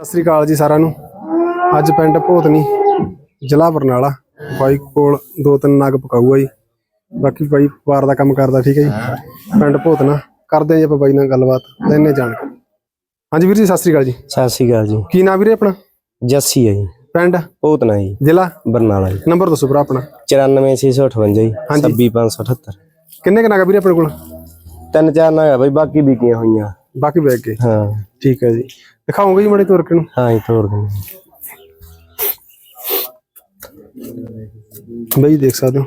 ਸਤਿ ਸ੍ਰੀ ਅਕਾਲ ਜੀ ਸਾਰਿਆਂ ਨੂੰ। ਅੱਜ ਪਿੰਡ ਭੋਤਨੀ ਜ਼ਿਲ੍ਹਾ ਬਰਨਾਲਾ। ਬਾਈ ਕੋਲ ਦੋ ਤਿੰਨ ਨਗ ਪਕਾਊਆ ਜੀ। ਬਾਕੀ ਬਾਈ ਵਾਰ ਦਾ ਕੰਮ ਕਰਦਾ ਠੀਕ ਹੈ ਜੀ। ਪਿੰਡ ਭੋਤਨਾ ਕਰਦੇ ਹਾਂ ਜੀ ਆਪਾਂ ਬਾਈ ਨਾਲ ਗੱਲਬਾਤ ਲੈਣੇ ਜਾਣਕਾਰੀ। ਹਾਂਜੀ ਵੀਰ ਜੀ ਸਤਿ ਸ੍ਰੀ ਅਕਾਲ ਜੀ। ਸਤਿ ਸ਼੍ਰੀ ਅਕਾਲ ਜੀ। ਕੀ ਨਾਮ ਵੀਰੇ ਆਪਣਾ? ਜੱਸੀ ਹੈ ਜੀ। ਪਿੰਡ? ਭੂਤਨਾ ਜੀ। ਜ਼ਿਲ੍ਹਾ? ਬਰਨਾਲਾ ਜੀ। ਨੰਬਰ ਦੱਸੋ ਭਰਾ ਆਪਣਾ। 94658 ਜੀ। ਹਾਂਜੀ। 26578 ਕਿੰਨੇ ਕੁ ਨਗ ਵੀਰੇ ਆਪਣੇ ਕੋਲ? ਤਿੰਨ ਚਾਰ ਨਾ ਹੈ ਬਈ ਬਾਕੀ ਵਿਕੀਆਂ ਹੋਈਆਂ। ਬਾਕੀ ਬੈਗ ਕੇ। ਹਾਂ। ਠੀਕ ਹੈ ਜੀ। ਦਿਖਾਓਗੇ ਜੀ ਮੜੇ ਤੁਰ ਕੇ ਨੂੰ ਹਾਂ ਜੀ ਤੋੜ ਦਿੰਦੇ ਬਾਈ ਦੇਖ ਸਕਦੇ ਹੋ।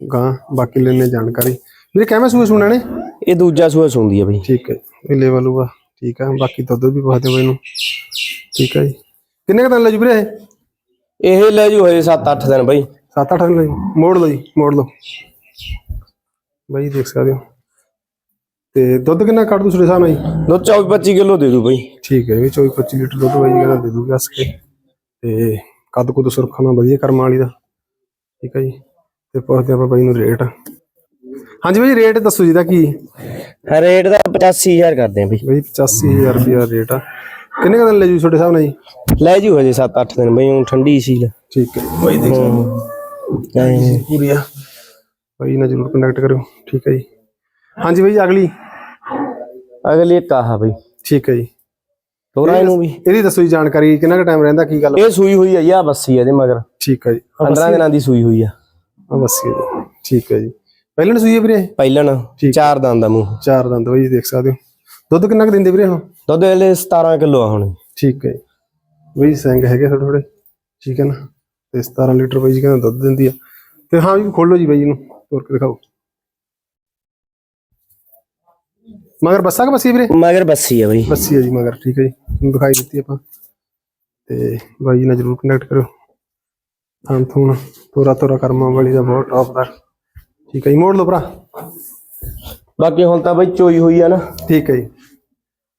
ਗਾਂ ਬਾਕੀ ਲੈਣੇ ਜਾਣਕਾਰੀ। ਵੀਰੇ ਕਿਵੇਂ ਸੂਏ ਸੁਣਨੇ ਨੇ? ਇਹ ਦੂਜਾ ਸੂਆ ਸੁੰਦੀ ਹੈ ਬਈ। ਠੀਕ ਹੈ ਇਹ ਲੈਵਲ ਹੋਊਗਾ ਠੀਕ ਹੈ ਬਾਕੀ ਦੁੱਧ ਵੀ ਬਹੁਤ ਦੇ ਮੈਨੂੰ ਠੀਕ ਹੈ ਜੀ। ਕਿੰਨੇ ਕੁ ਦਿਨ ਲੈ ਜੂ ਵੀਰੇ ਇਹ? ਇਹ ਲੈ ਜੂ ਹੋਏ 7-8 ਦਿਨ ਬਈ। 7-8 ਦਿਨ ਲੈ ਜੂ। ਮੋੜ ਲਓ ਜੀ ਮੋੜ ਲਓ। ਬਾਈ ਦੇਖ ਸਕਦੇ ਹੋ। ਤੇ ਦੁੱਧ ਕਿੰਨਾ ਕੱਢ ਦੂ ਤੁਹਾਡੇ ਹਿਸਾਬ ਨਾਲ ਜੀ? ਦੋ 24-25 ਕਿਲੋ ਦੇ ਦੂ ਬਈ। ਠੀਕ ਹੈ ਇਹ ਵੀ 24-25 ਲੀਟਰ ਦੁੱਧ ਬਾਈ ਕਹਿੰਦਾ ਦੇ ਦੂਗਾ ਹੱਸ ਕੇ ਤੇ ਕੱਦ ਕੁੱਦ ਸੁਰਖਾ ਨਾਲ ਵਧੀਆ ਕਰਮ ਵਾਲੀ ਦਾ। ਠੀਕ ਹੈ ਜੀ ਤੇ ਪੁੱਛਦੇ ਆਪਾਂ ਬਾਈ ਨੂੰ ਰੇਟ। ਹਾਂਜੀ ਬਾਈ ਰੇਟ ਦੱਸੋ ਜੀ ਦਾ ਕੀ? ਰੇਟ ਦਾ 85000 ਕਰਦੇ ਆ ਬਈ। ਬਾਈ 85000 ਰੁਪਿਆ ਰੇਟ ਆ। ਕਿੰਨੇ ਦਿਨ ਲੈ ਜੂ ਤੁਹਾਡੇ ਹਿਸਾਬ ਨਾਲ ਜੀ? ਲੈ ਜੂ ਹਜੇ 7-8 ਦਿਨ ਬਈ ਹੁਣ ਠੰਡੀ ਸੀ ਠੀਕ ਹੈ ਬਾਈ ਦੇਖ। ਪੂਰੀ ਆ। ਬਾਈ ਨਾਲ ਜਰੂਰ ਕੰਟੈਕਟ ਕਰਿਓ। ਠੀਕ ਹੈ ਜੀ। ਹਾਂਜੀ ਬਾਈ ਅਗਲੀ। ਅਗਲੀ ਇੱਕ ਆਹ ਬਈ। ਠੀਕ ਹੈ ਜੀ। ਤੋਰਾ ਇਹਨੂੰ ਵੀ। ਇਹਦੀ ਦੱਸੋ ਜੀ ਜਾਣਕਾਰੀ ਕਿੰਨਾ ਕੁ ਟਾਈਮ ਰਹਿੰਦਾ ਕੀ ਗੱਲ? ਇਹ ਸੂਈ ਹੋਈ ਆ ਯਾ ਬੱਸੀ ਇਹਦੇ ਮਗਰ। ਠੀਕ ਹੈ ਜੀ। 15 ਦਿਨਾਂ ਦੀ ਸੂਈ ਹੋਈ ਆ। ਆ ਬਸ ਜੀ। ਠੀਕ ਹੈ ਜੀ। ਪਹਿਲਾਂ ਸੂਈ ਹੈ ਵੀਰੇ? ਪਹਿਲਣ ਚਾਰ ਦੰਦ ਦਾ ਮੂੰਹ। ਚਾਰ ਦੰਦ ਬਾਈ ਦੇਖ ਸਕਦੇ ਹੋ। ਦੁੱਧ ਕਿੰਨਾ ਕੁ ਦਿੰਦੇ ਵੀਰੇ ਹੁਣ? ਦੁੱਧ ਇਹਲੇ 17 ਕਿਲੋ ਆ ਹੁਣ। ਠੀਕ ਹੈ ਜੀ। ਬਾਈ ਸਿੰਘ ਹੈਗੇ ਥੋੜੇ ਥੋੜੇ ਠੀਕ ਹੈ ਨਾ? ਤੇ 17 ਲੀਟਰ ਬਾਈ ਜੀ ਕਹਿੰਦਾ ਦੁੱਧ ਦਿੰਦੀ ਆ। ਤੇ ਹਾਂ ਜੀ ਖੋਲੋ ਜੀ ਬਾਈ ਇਹਨੂੰ ਤੋਰ ਕੇ ਦਿਖਾਓ। ਮਗਰ ਬੱਸਾ ਕਿ ਬੱਸੀ ਵੀਰੇ? ਮਗਰ ਬੱਸੀ ਆ ਬਈ। ਬੱਸੀ ਹੈ ਜੀ ਮਗਰ ਠੀਕ ਹੈ ਜੀ। ਤੁਹਾਨੂੰ ਦਿਖਾਈ ਦਿੱਤੀ ਆਪਾਂ। ਤੇ ਬਾਈ ਜੀ ਨਾਲ ਜਰੂਰ ਕੰਟੈਕਟ ਕਰੋ ਥਾਂ ਥੂਣ ਤੋਰਾ ਤੋਰਾ ਕਰਮਾਂ ਵਾਲੀ ਦਾ ਬਹੁਤ ਟੌਪ ਦਾ। ਠੀਕ ਹੈ ਜੀ ਮੋੜ ਲਓ ਭਰਾ। ਬਾਕੀ ਹੁਣ ਤਾਂ ਬਈ ਚੋਈ ਹੋਈ ਆ ਨਾ। ਠੀਕ ਹੈ ਜੀ।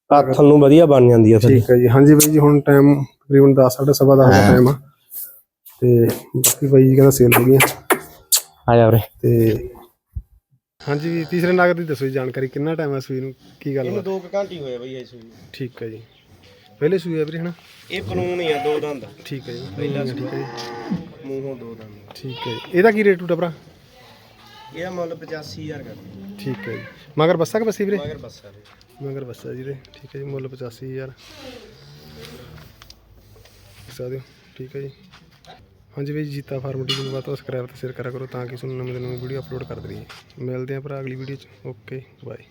ਹੱਥ ਨੂੰ ਵਧੀਆ ਬਣ ਜਾਂਦੀ ਆ ਥੱਲੇ ਠੀਕ ਹੈ ਜੀ। ਹਾਂਜੀ ਬਾਈ ਜੀ ਹੁਣ ਟਾਈਮ ਤਕਰੀਬਨ 10 10:30 ਦਾ ਟਾਈਮ ਆ। ਤੇ ਬਾਕੀ ਬਾਈ ਜੀ ਕਹਿੰਦਾ ਸੇਲ ਹੋ ਗਈਆਂ। ਆ ਜਾ ਵੀਰੇ। ਤੇ ਹਾਂਜੀ ਤੀਸਰੇ ਨਾਗ ਦੀ ਦੱਸੋ ਜੀ ਜਾਣਕਾਰੀ ਕਿੰਨਾ ਟਾਈਮ ਹੈ ਸੂਈ ਨੂੰ? ਕੀ ਗੱਲ ਵਾ 2 ਘੰਟੇ ਹੋਏ ਬਈ ਇਹ ਸੂਈ ਠੀਕ ਹੈ ਜੀ। ਪਹਿਲੇ ਸੂਈ ਹੈ ਵੀਰੇ ਹਨਾ? ਇਹ ਕਾਨੂੰਨ ਹੀ ਆ ਦੋ ਦੰਦ। ਠੀਕ ਹੈ ਜੀ। ਪਹਿਲਾ ਠੀਕ ਹੈ ਜੀ। ਮੂੰਹੋਂ ਦੋ ਦੰਦ। ਠੀਕ ਹੈ ਜੀ। ਇਹਦਾ ਕੀ ਰੇਟ ਟੂਟਾ ਭਰਾ? ਇਹਦਾ ਮੁੱਲ 85000 ਕਰ ਠੀਕ ਹੈ ਜੀ। ਮਗਰ ਬੱਸਾ ਕਿ ਬੱਸੀ ਵੀਰੇ? ਮਗਰ ਬੱਸਾ ਮਗਰ ਬੱਸਾ ਜੀ ਦੇ। ਠੀਕ ਹੈ ਜੀ ਮੁੱਲ 85000 ਸਕਦੇ ਹੋ ਠੀਕ ਹੈ ਜੀ। ਹਾਂਜੀ ਵੀ ਜੀਤਾ ਫਾਰਮ ਟੀ ਨੂੰ ਬਾਤ ਸਬਸਕ੍ਰਾਈਬ ਤੇ ਸ਼ੇਅਰ ਕਰਿਆ ਕਰੋ ਤਾਂ ਕਿ ਤੁਹਾਨੂੰ ਨਵੇਂ ਤੋਂ ਨਵੀਂ ਵੀਡੀਓ ਅਪਲੋਡ ਕਰਦੇ ਰਹੀਏ। ਮਿਲਦੇ ਹਾਂ ਭਰਾ ਅਗਲੀ ਵੀਡੀਓ ਚ। Okay bye